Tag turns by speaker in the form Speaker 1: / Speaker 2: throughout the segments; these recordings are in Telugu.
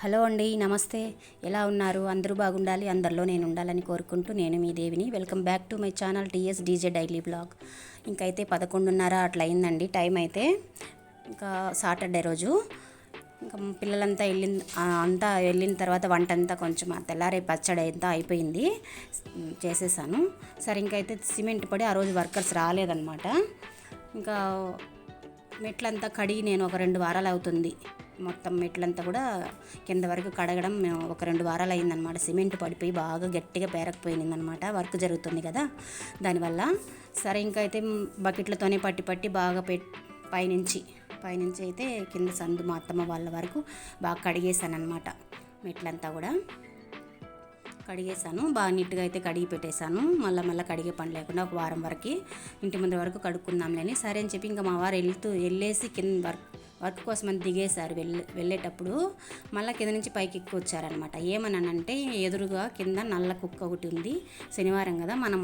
Speaker 1: హలో అండి నమస్తే. ఎలా ఉన్నారు? అందరూ బాగుండాలి. అందరిలో నేను ఉండాలని కోరుకుంటూ నేను మీ దేవిని welcome back to my channel TS DJ daily blog. ఇంకైతే పదకొండున్నర అట్లా అయిందండి టైం అయితే ఇంకా సాటర్డే రోజు. ఇంకా పిల్లలంతా వెళ్ళిన అంతా వెళ్ళిన తర్వాత వంట అంతా కొంచెం ఆ తెల్లారే పచ్చడి అంతా అయిపోయింది. చేసేసాను. సరే ఇంకైతే సిమెంట్ పడి ఆ రోజు వర్కర్స్ రాలేదన్నమాట. ఇంకా మెట్లంతా కడిగి నేను ఒక రెండు వారాలు అవుతుంది. మొత్తం మెట్లంతా కూడా కింద వరకు కడగడం మేము ఒక రెండు వారాలు అయిందనమాట సిమెంట్ పడిపోయి బాగా గట్టిగా పేరకపోయిందనమాట వర్క్ జరుగుతుంది కదా. దానివల్ల సరే ఇంకా అయితే బకెట్లతోనే పట్టి పట్టి బాగా పెట్ పైనుంచి పైనుంచి అయితే కింద సందు మా అత్తమ్మ వాళ్ళ వరకు బాగా కడిగేశాను అనమాట మెట్లంతా కూడా. కడిగేసాను బాగా నీట్గా అయితే కడిగి పెట్టేశాను. మళ్ళీ మళ్ళీ కడిగే పని లేకుండా ఒక వారం వరకు ఇంటి ముందు వరకు కడుక్కుందాంలేని సరే అని చెప్పి ఇంకా మా వారు వెళ్తూ వెళ్ళేసి కింద వర్క్ వర్క్ కోసం అని దిగేశారు వెళ్ళే వెళ్ళేటప్పుడు మళ్ళీ కింద నుంచి పైకి ఎక్కువ వచ్చారనమాట ఏమన్నానంటే ఎదురుగా కింద నల్ల కుక్క ఒకటి ఉంది. శనివారం కదా మనం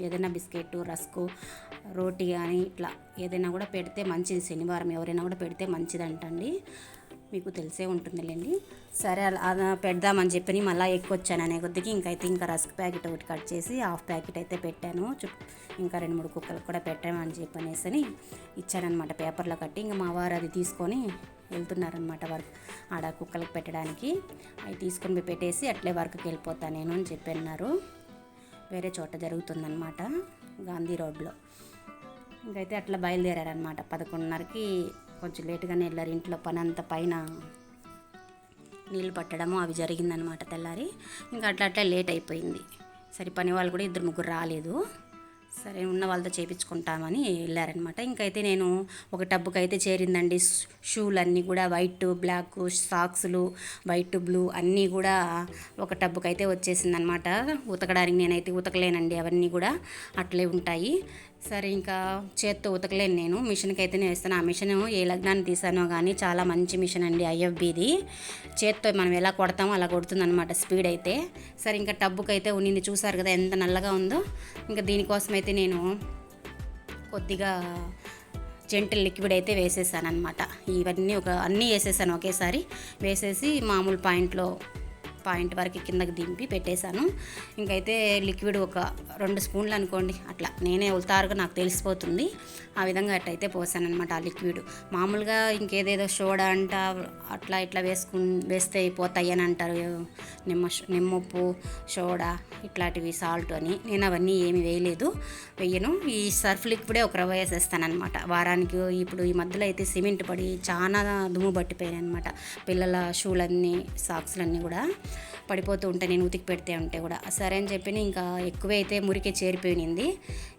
Speaker 1: ఏదైనా బిస్కెట్ రస్కు రోటీ కానీ ఇట్లా ఏదైనా కూడా పెడితే మంచిది. శనివారం ఎవరైనా కూడా పెడితే మంచిదంటండి. మీకు తెలిసే ఉంటుందిలేండి. సరే అలా అలా పెడదామని చెప్పి మళ్ళీ ఎక్కువచ్చాను అనే కొద్దికి. ఇంకైతే ఇంకా రస్క్ ప్యాకెట్ ఒకటి కట్ చేసి హాఫ్ ప్యాకెట్ అయితే పెట్టాను. ఇంకా రెండు మూడు కుక్కలకు కూడా పెట్టామని చెప్పనేసి అని ఇచ్చానమాట పేపర్లో కట్టి. ఇంకా మా వారు అది తీసుకొని వెళ్తున్నారనమాట వర్క్ ఆడ కుక్కలకు పెట్టడానికి. అవి తీసుకొని పెట్టేసి అట్లే వర్క్కి వెళ్ళిపోతా నేను అని చెప్పన్నారు. వేరే చోట జరుగుతుందన్నమాట గాంధీ రోడ్లో. ఇంకైతే అట్లా బయలుదేరారనమాట పదకొండున్నరకి కొంచెం లేటుగానే వెళ్ళారు. ఇంట్లో పని అంతా పైన నీళ్ళు పట్టడము అవి జరిగిందనమాట తెల్లారి. ఇంకా అట్లా అట్లా లేట్ అయిపోయింది. సరే పని వాళ్ళు కూడా ఇద్దరు ముగ్గురు రాలేదు. సరే ఉన్న వాళ్ళతో చేపించుకుంటామని వెళ్ళారనమాట ఇంకైతే నేను ఒక టబ్బుకి అయితే చేరిందండి. షూలు అన్నీ కూడా వైట్ బ్లాక్ సాక్స్లు వైట్ బ్లూ అన్నీ కూడా ఒక టబ్బుకి అయితే వచ్చేసిందనమాట ఉతకడానికి నేనైతే ఉతకలేనండి. అవన్నీ కూడా అట్లే ఉంటాయి. సరే ఇంకా చేత్తో ఉతకలేను నేను. మిషన్కి అయితే నేను వేస్తాను. ఆ మిషన్ ఏ లగ్నాన్ని తీసానో కానీ చాలా మంచి మిషన్ అండి ఐఎఫ్బిది. చేత్తో మనం ఎలా కొడతామో అలా కొడుతుంది అనమాట స్పీడ్ అయితే సరే ఇంకా టబ్బుకి అయితే ఉన్నింది. చూసారు కదా ఎంత నల్లగా ఉందో. ఇంకా దీనికోసం అయితే నేను కొద్దిగా జెంటల్ లిక్విడ్ అయితే వేసేసాను అనమాట ఇవన్నీ ఒక అన్నీ వేసేసాను ఒకేసారి. వేసేసి మామూలు పాయింట్లో పాయింట్ వరకు కిందకి దింపి పెట్టేశాను. ఇంకైతే లిక్విడ్ ఒక రెండు స్పూన్లు అనుకోండి అట్లా. నేనే ఉల్తారుగా నాకు తెలిసిపోతుంది. ఆ విధంగా అట్టయితే పోసాను అనమాట ఆ లిక్విడ్. మామూలుగా ఇంకేదేదో సోడా అంట అట్లా ఇట్లా వేసుకు వేస్తే పోతాయి అని అంటారు. నిమ్మ నిమ్మప్పు సోడా ఇట్లాంటివి సాల్ట్ అని. నేను అవన్నీ ఏమి వేయలేదు వేయను. ఈ సర్ఫ్ లిక్విడే ఒక రవ్వ వేసేస్తానమాట వారానికి ఇప్పుడు ఈ మధ్యలో అయితే సిమెంట్ పడి చాలా దుమ్ము పట్టిపోయాయి అనమాట పిల్లల షూలన్నీ సాక్స్లన్నీ కూడా. పడిపోతూ ఉంటే నేను ఉతికి పెడితే ఉంటే కూడా. సరే అని చెప్పి ఇంకా ఎక్కువైతే అయితే మురికి చేరిపోయింది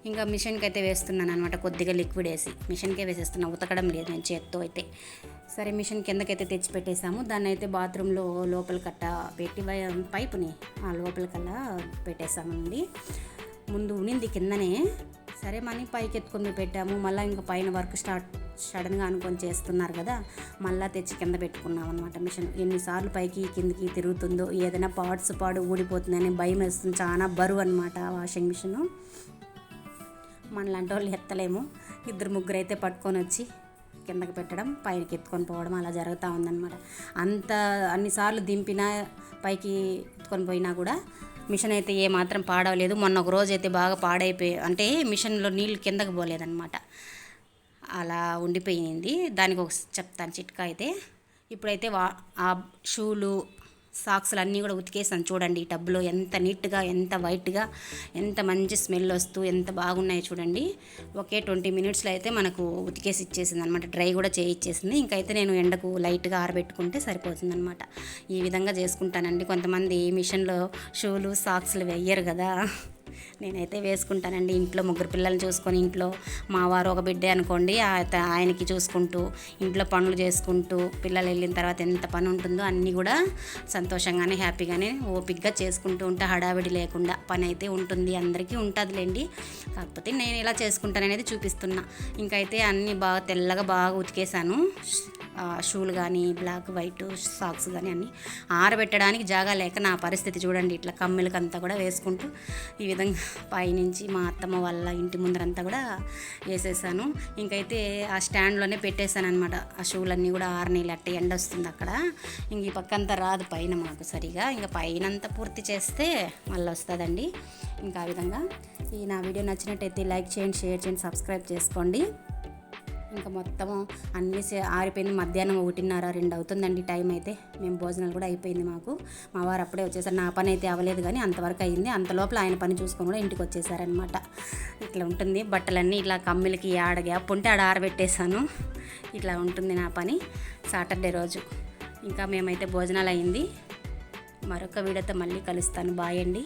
Speaker 1: ఇంకా మిషన్కి అయితే వేస్తున్నాను అనమాట కొద్దిగా లిక్విడ్ వేసి. మిషన్కే వేసేస్తున్నా ఉతకడం లేదు నేను చేత్తో అయితే. సరే మిషన్ కిందకైతే తెచ్చి పెట్టేసాము దాన్ని అయితే బాత్రూంలో లోపల కట్ట పెట్టి పైపుని ఆ లోపలికల్లా పెట్టేసామండి. ముందు ఉనింది కిందనే. సరే మనీ పైకి ఎత్తుకొని పెట్టాము. మళ్ళీ ఇంకా పైన వర్క్ స్టార్ట్ సడన్గా అనుకొని చేస్తున్నారు కదా మళ్ళీ తెచ్చి కింద పెట్టుకున్నాం అనమాట మిషన్. ఎన్నిసార్లు పైకి కిందికి తిరుగుతుందో ఏదైనా పార్ట్స్ పాడు ఊడిపోతుందని భయం వేస్తుంది. చాలా బరువు అనమాట వాషింగ్ మిషన్ మనలాంటి వాళ్ళు ఎత్తలేము. ఇద్దరు ముగ్గురు అయితే పట్టుకొని వచ్చి కిందకి పెట్టడం పైకి ఎత్తుకొని పోవడం అలా జరుగుతూ ఉందన్నమాట. అంత అన్నిసార్లు దింపినా పైకి ఎత్తుకొని పోయినా కూడా మిషన్ అయితే ఏ మాత్రం పాడవలేదు. మొన్న ఒక రోజు అయితే బాగా పాడైపోయి అంటే మిషన్లో నీళ్ళు కిందకి పోలేదన్నమాట. అలా ఉండిపోయింది. దానికి ఒక చెప్తాను చిట్కా అయితే. ఇప్పుడైతే వా ఆ షూలు సాక్స్లు అన్నీ కూడా ఉతికేసాను. చూడండి ఈ టబ్లో ఎంత నీట్గా ఎంత వైట్గా ఎంత మంచి స్మెల్ వస్తూ ఎంత బాగున్నాయో చూడండి. ఒకే ట్వంటీ మినిట్స్లో అయితే మనకు ఉతికేసి ఇచ్చేసింది అనమాట డ్రై కూడా చేయించేసింది ఇంకైతే నేను ఎండకు లైట్గా ఆరబెట్టుకుంటే సరిపోతుంది అనమాట ఈ విధంగా చేసుకుంటానండి. కొంతమంది మిషన్లో షూలు సాక్స్లు వెయ్యరు కదా. నేనైతే వేసుకుంటానండి. ఇంట్లో ముగ్గురు పిల్లల్ని చూసుకొని ఇంట్లో మా వారు ఒక బిడ్డే అనుకోండి ఆయనకి చూసుకుంటూ ఇంట్లో పనులు చేసుకుంటూ పిల్లలు వెళ్ళిన తర్వాత ఎంత పని ఉంటుందో అన్నీ కూడా సంతోషంగానే హ్యాపీగానే ఓపిక్గా చేసుకుంటూ ఉంటా హడావిడి లేకుండా పని అయితే ఉంటుంది అందరికీ ఉంటుందిలేండి. కాకపోతే నేను ఎలా చేసుకుంటాననేది చూపిస్తున్నా. ఇంకైతే అన్నీ బాగా తెల్లగా బాగా ఉతికేసాను షూలు కానీ బ్లాక్ వైట్ సాక్స్ కానీ అన్నీ ఆరబెట్టడానికి జాగా లేక నా పరిస్థితి చూడండి. ఇట్లా కమ్మెలకంతా కూడా వేసుకుంటూ ఈ విధంగా పైనుంచి మా అత్తమ్మ వాళ్ళ ఇంటి ముందరంతా కూడా వేసేసాను. ఇంకైతే ఆ స్టాండ్లోనే పెట్టేశాను అనమాట ఆ షూలన్నీ కూడా ఆరనీళ్ళు అట్టే ఎండ వస్తుంది అక్కడ. ఇంక ఈ పక్క అంతా రాదు పైన మాకు సరిగా. ఇంకా పైన అంతా పూర్తి చేస్తే మళ్ళీ వస్తుందండి. ఇంకా ఆ విధంగా ఈ నా వీడియో నచ్చినట్టయితే లైక్ చేయండి షేర్ చేయండి సబ్స్క్రైబ్ చేసుకోండి. ఇంకా మొత్తం అన్ని ఆరిపోయింది. మధ్యాహ్నం ఒకటిన్నర రెండు అవుతుందండి టైం అయితే. మేము భోజనాలు కూడా అయిపోయింది మాకు. మా వారు అప్పుడే వచ్చేసారు. నా పని అయితే అవ్వలేదు కానీ అంతవరకు అయింది అంత లోపల ఆయన పని చూసుకొని కూడా ఇంటికి వచ్చేసారనమాట ఇట్లా ఉంటుంది. బట్టలన్నీ ఇట్లా కమ్మిలకి ఆడ గ్యాప్ ఉంటే ఆడ ఆరబెట్టేశాను. ఇట్లా ఉంటుంది నా పని. సాటర్డే రోజు. ఇంకా మేమైతే భోజనాలు అయింది. మరొక వీడియోతో మళ్ళీ కలుస్తాను. బాయ్ అండి.